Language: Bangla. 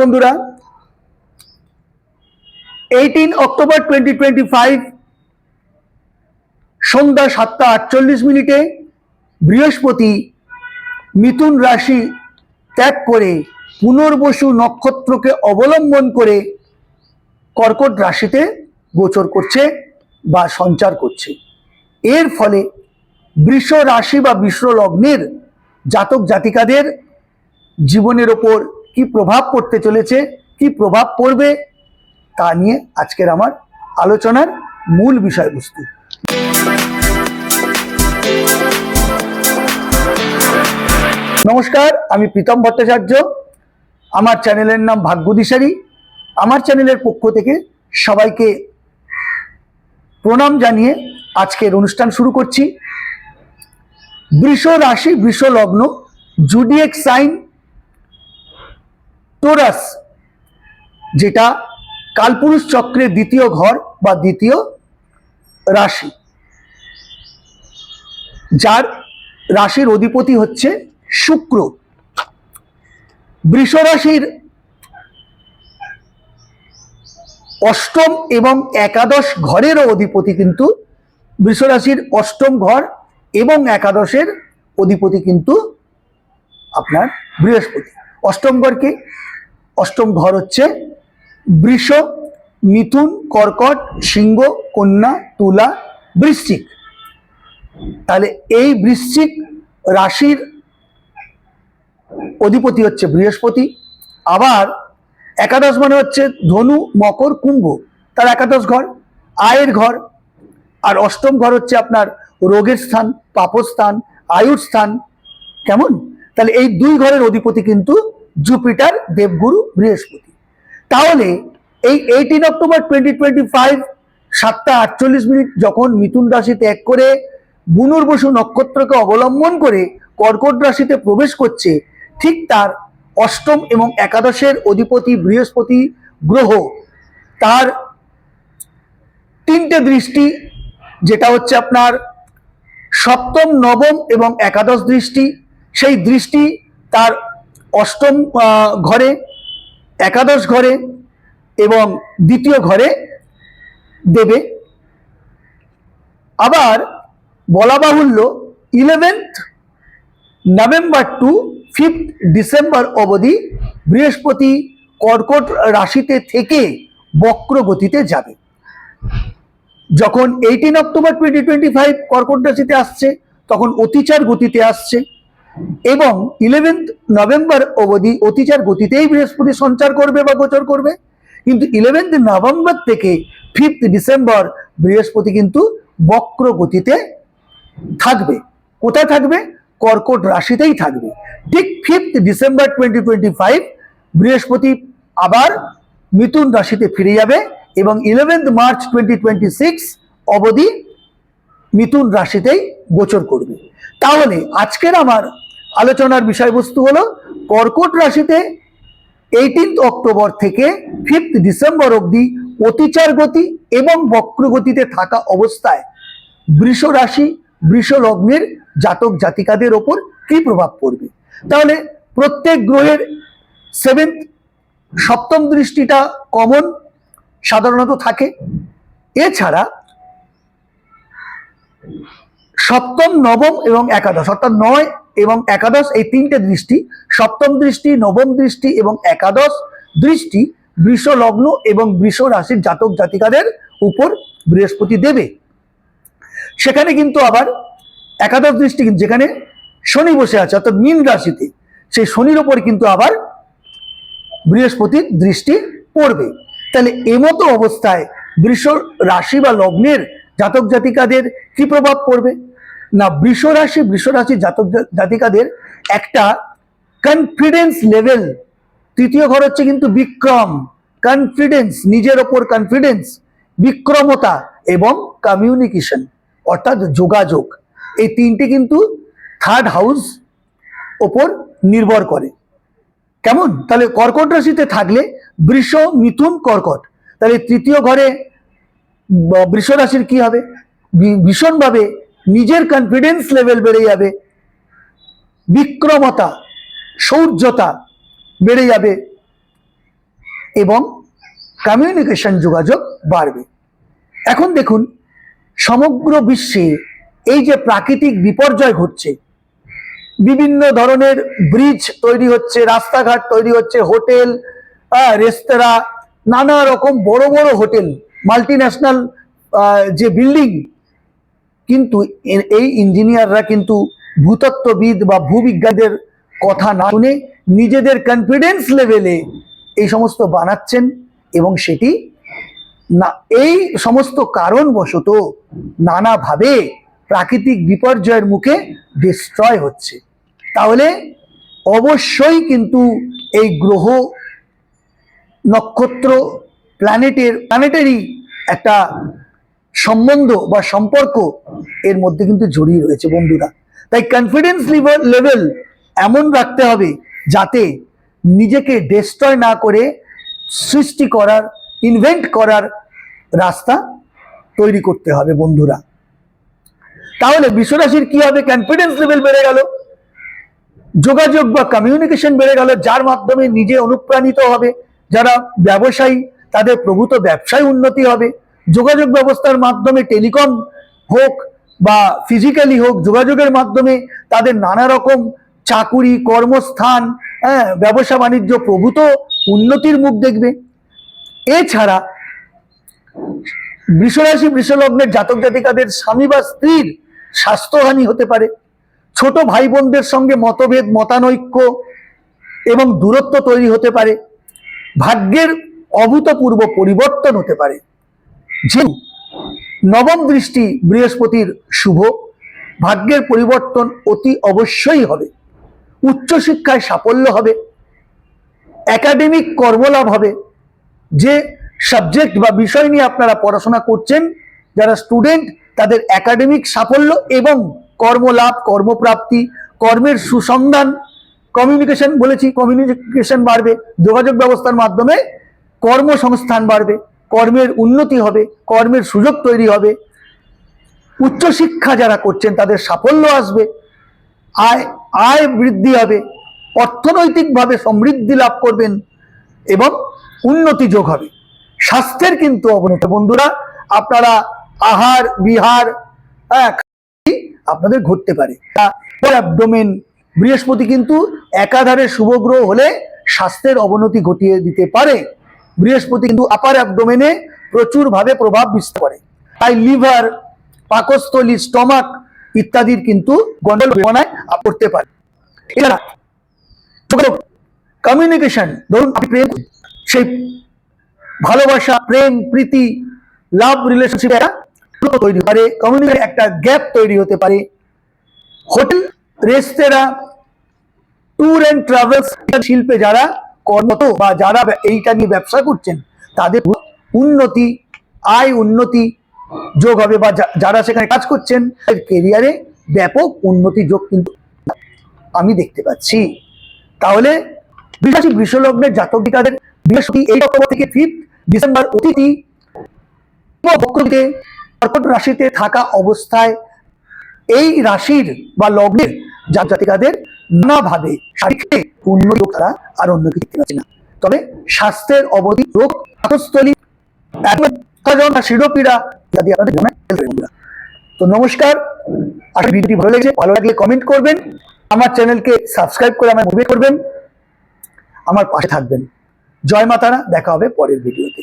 বন্ধুরা eighteen October twenty twenty five সন্ধ্যা সাতটা আটচল্লিশ মিনিটে বৃহস্পতি মিথুন রাশি ত্যাগ করে পুনর্বসু নক্ষত্রকে অবলম্বন করে কর্কট রাশিতে গোচর করছে বা সঞ্চার করছে। এর ফলে বৃষ রাশি বা বৃষ লগ্নের জাতক জাতিকাদের জীবনের ওপর কি প্রভাব পড়তে চলেছে, কি প্রভাব পড়বে তা নিয়ে আজকের আমার আলোচনার মূল বিষয়বস্তু। নমস্কার, আমি প্রীতম ভট্টাচার্য। আমার চ্যানেলের নাম ভাগ্যদিশারি। আমার চ্যানেলের পক্ষ থেকে সবাইকে প্রণাম জানিয়ে আজকের অনুষ্ঠান শুরু করছি। বৃষ রাশি, বৃষ লগ্ন জুডিয়েক সাইন টোরাস, যেটা কালপুরুষ চক্রের দ্বিতীয় ঘর বা দ্বিতীয় রাশি। যার রাশির অধিপতি হচ্ছে শুক্র। বৃষ অষ্টম এবং একাদশ ঘরেরও অধিপতি কিন্তু বৃষ রাশির অষ্টম ঘর এবং একাদশের অধিপতি কিন্তু আপনার বৃহস্পতি। অষ্টম ঘরকে অষ্টম ঘর হচ্ছে বৃষ, মিথুন, কর্কট, সিংহ, কন্যা, তুলা, বৃশ্চিক। তাহলে এই বৃশ্চিক রাশির অধিপতি হচ্ছে বৃহস্পতি। আবার একাদশ মানে হচ্ছে ধনু, মকর, কুম্ভ। তার একাদশ ঘর, আয়ের ঘর। আর অষ্টম ঘর হচ্ছে আপনার রোগের স্থান, পাপস্থান, আয়ুর স্থান। কেমন? তাহলে এই দুই ঘরের অধিপতি কিন্তু জুপিটার, দেবগুরু, বৃহস্পতি। তাহলে এই eighteen October twenty twenty five সাতটা আটচল্লিশ মিনিট যখন মিথুন রাশি ত্যাগ করে বুনুর্বসু নক্ষত্রকে অবলম্বন করে কর্কট রাশিতে প্রবেশ করছে, ঠিক তার অষ্টম এবং একাদশের অধিপতি বৃহস্পতি গ্রহ, তার তিনটে দৃষ্টি, যেটা হচ্ছে আপনার সপ্তম, নবম এবং একাদশ দৃষ্টি সেই দৃষ্টি তার অষ্টম ঘরে, একাদশ ঘরে এবং দ্বিতীয় ঘরে দেবে। আবার বলা বাহুল্য eleventh November to fifth December অবধি বৃহস্পতি কর্কট রাশিতে থেকে বক্র গতিতে যাবে। যখন eighteen October twenty twenty five কর্কট রাশিতে আসছে, তখন অতিচার গতিতে আসছে। এবং ইলেভেন্থ নভেম্বর অবধি অতিচার গতিতেই বৃহস্পতি সঞ্চার করবে বা গোচর করবে। কিন্তু ইলেভেন্থ নভেম্বর থেকে ফিফথ ডিসেম্বর বৃহস্পতি কিন্তু বক্র গতিতে থাকবে। কোথায় থাকবে? কর্কট রাশিতেই থাকবে। ঠিক fifth December twenty twenty five বৃহস্পতি আবার মিথুন রাশিতে ফিরে যাবে এবং eleventh March twenty twenty six অবধি মিথুন রাশিতেই গোচর করবে। তাহলে আজকের আমার আলোচনার বিষয়বস্তু হলো, কর্কট রাশিতে এইটিন্থ অক্টোবর থেকে ফিফথ ডিসেম্বর অবধি অতিচার গতি এবং বক্রগতিতে থাকা অবস্থায় বৃষ রাশি, বৃষ লগ্নের জাতক জাতিকাদের ওপর কি প্রভাব পড়বে? তাহলে প্রত্যেক গ্রহের সেভেন্থ সপ্তম দৃষ্টিটা কমন সাধারণত থাকে। এছাড়া সপ্তম, নবম এবং একাদশ। অর্থাৎ নয় এবং একাদশ, এই তিনটে দৃষ্টি। সপ্তম দৃষ্টি, নবম দৃষ্টি এবং একাদশ দৃষ্টি বৃষ লগ্ন এবং বৃষ রাশির জাতক জাতিকাদের উপর বৃহস্পতি দেবে। সেখানে কিন্তু আবার একাদশ দৃষ্টি কিন্তু যেখানে শনি বসে আছে, অর্থাৎ মীন রাশিতে, সেই শনির ওপর কিন্তু আবার বৃহস্পতির দৃষ্টি পড়বে। তাহলে এমতো অবস্থায় বৃষ রাশি বা লগ্নের জাতক জাতিকাদের কি প্রভাব পড়বে? না বৃষ রাশি জাতক জাতিকাদের একটা কনফিডেন্স লেভেল তৃতীয় ঘর হচ্ছে কিন্তু বিক্রম। কনফিডেন্স নিজের ওপর কনফিডেন্স বিক্রমতা এবং কমিউনিকেশন অর্থাৎ যোগাযোগ। এই তিনটি কিন্তু থার্ড হাউস ওপর নির্ভর করে। কেমন? তাহলে কর্কট রাশিতে থাকলে বৃষ, মিথুন, কর্কট। তাহলে তৃতীয় ঘরে বৃষ রাশির কি হবে? ভীষণভাবে নিজের কনফিডেন্স লেভেল বেড়ে যাবে, বিক্রমতা শৌর্যতা বেড়ে যাবে এবং কমিউনিকেশন যোগাযোগ বাড়বে। এখন দেখুন, সমগ্র বিশ্বে এই যে প্রাকৃতিক বিপর্যয় ঘটছে, বিভিন্ন ধরনের ব্রিজ তৈরি হচ্ছে, রাস্তাঘাট তৈরি হচ্ছে, হোটেল রেস্তোরাঁ নানা রকম বড় বড় হোটেল মাল্টি ন্যাশনাল যে বিল্ডিং কিন্তু এই ইঞ্জিনিয়াররা কিন্তু ভূতত্ত্ববিদ বা ভূবিজ্ঞানীদের কথা না শুনে নিজেদের কনফিডেন্স লেভেলে এই সমস্ত বানাচ্ছেন এবং সেটি না, এই সমস্ত কারণবশত নানাভাবে প্রাকৃতিক বিপর্যয়ের মুখে ডিস্ট্রয় হচ্ছে। তাহলে অবশ্যই কিন্তু এই গ্রহ নক্ষত্র প্ল্যানেটের প্ল্যানেটেরই একটা সম্বন্ধ বা সম্পর্ক এর মধ্যে কিন্তু জড়িয়ে রয়েছে বন্ধুরা। তাই কনফিডেন্স লেভেল এমন রাখতে হবে যাতে নিজেকে ডিস্ট্রয় না করে সৃষ্টি করার ইনভেন্ট করার রাস্তা তৈরি করতে হবে বন্ধুরা। তাহলে বিশ্বরাশির কি হবে? কনফিডেন্স লেভেল বেড়ে গেল। যোগাযোগ বা কমিউনিকেশন বেড়ে গেল, যার মাধ্যমে নিজে অনুপ্রাণিত হবে। যারা ব্যবসায়ী, তাদের প্রভূত ব্যবসায় উন্নতি হবে। যোগাযোগ ব্যবস্থার মাধ্যমে টেলিকম হোক বা ফিজিক্যালি হোক যোগাযোগের মাধ্যমে তাদের নানা রকম চাকুরি, কর্মস্থান হ্যাঁ ব্যবসা বাণিজ্য প্রভূত উন্নতির মুখ দেখবে। এছাড়া বৃষরাশি, বৃষলগ্নের জাতক জাতিকাদের স্বামী বা স্ত্রীর স্বাস্থ্যহানি হতে পারে। ছোট ভাই বোনদের সঙ্গে মতভেদ, মতানৈক্য এবং দূরত্ব তৈরি হতে পারে। ভাগ্যের অভূতপূর্ব পরিবর্তন হতে পারে। যে নবম দৃষ্টি বৃহস্পতির শুভ, ভাগ্যের পরিবর্তন অতি অবশ্যই হবে। উচ্চশিক্ষায় সাফল্য হবে। একাডেমিক কর্মলাভ হবে। যে সাবজেক্ট বা বিষয় নিয়ে আপনারা পড়াশোনা করছেন, যারা স্টুডেন্ট, তাদের একাডেমিক সাফল্য এবং কর্মলাভ, কর্মপ্রাপ্তি, কর্মের সুসন্ধান কমিউনিকেশন বলেছি কমিউনিকেশন বাড়বে, যোগাযোগ ব্যবস্থার মাধ্যমে কর্মসংস্থান বাড়বে। কর্মের উন্নতি হবে, কর্মের সুযোগ তৈরি হবে। উচ্চশিক্ষা যারা করছেন, তাদের সাফল্য আসবে, আয় আয় বৃদ্ধি হবে, অর্থনৈতিকভাবে সমৃদ্ধি লাভ করবেন এবং উন্নতি যোগ হবে। স্বাস্থ্যের কিন্তু অবনতি। বন্ধুরা, আপনারা আহার, বিহার হ্যাঁ আপনাদের ঘটতে পারে। অ্যাবডোমেন বৃহস্পতি কিন্তু একাধারে শুভগ্রহ হলে স্বাস্থ্যের অবনতি ঘটিয়ে দিতে পারে। বৃহস্পতি কিন্তু আপার অ্যাবডোমেনে প্রচুরভাবে প্রভাব বিস্তার করে। তাই লিভার পাকস্থলী স্টমাক ইত্যাদির কিন্তু গন্ডল বেদনায় করতে পারে। এছাড়া কমিউনিকেশন ধরুন আপনি প্রেম সেই ভালোবাসা, প্রেম, প্রীতি লাভ রিলেশনশিপ তৈরি পারে কমিউনিকেশন একটা গ্যাপ তৈরি হতে পারে। হোটেল রেস্তোরাঁ ট্যুর অ্যান্ড ট্রাভেলস শিল্পে যারা কর্মরত বা যারা এইটা নিয়ে ব্যবসা করছেন, তাদের উন্নতি, আয় উন্নতি যোগ হবে বা যারা সেখানে কাজ করছেন কেরিয়ারে ব্যাপক উন্নতি যোগ কিন্তু আমি দেখতে পাচ্ছি। তাহলে বিশ্বাসী বৃষলগ্নের জাতকিকাদের বৃহস্পতি এই অক্টোবর থেকে ফিফথ ডিসেম্বর অতিথি কর্কট রাশিতে থাকা অবস্থায় এই রাশির বা লগ্নের জাত জাতিকাদের নানাভাবে শারীরিক উন্নতি হোক তারা আর অন্য কিছু পাচ্ছি না। তবে স্বাস্থ্যের অবধি রোগ পাকস্থলী শিরোপীড়া ইত্যাদি আপনাদের তো নমস্কার, আশা ভিডিওটি ভালো লেগেছে। ভালো লাগলে কমেন্ট করবেন, আমার চ্যানেলকে সাবস্ক্রাইব করে আমার মুভি করবেন, আমার পাশে থাকবেন। জয় মাতারা, দেখা হবে পরের ভিডিওতে।